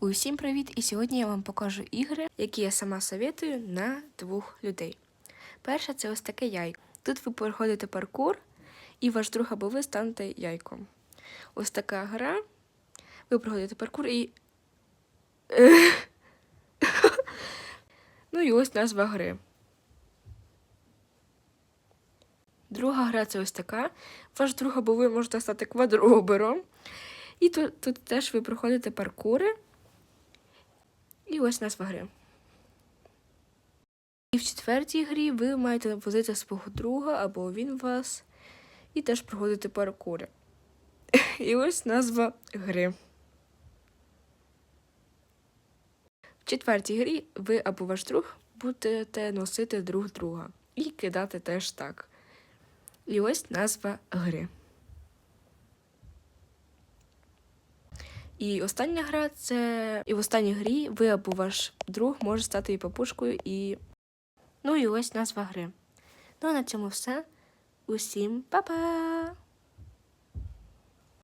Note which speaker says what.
Speaker 1: Усім привіт! І сьогодні я вам покажу ігри, які я сама советую на двох людей. Перше це ось таке яйко. Тут ви проходите паркур, і ваш друг або ви станете яйком. Ось така гра. Ви проходите паркур і. ну і ось назва гри. Друга гра це ось така. Ваш друг або ви можете стати квадробером. І тут, тут теж ви проходите паркури. І ось назва гри. І в четвертій грі ви маєте возити свого друга або він вас. І теж проходити паркури. І ось назва гри. В четвертій грі ви або ваш друг будете носити друг друга. І кидати теж так. І ось назва гри. І остання гра це. І в останній грі ви або ваш друг може стати і папушкою, і. Ну і ось назва гри. Ну а на цьому все. Усім па-па!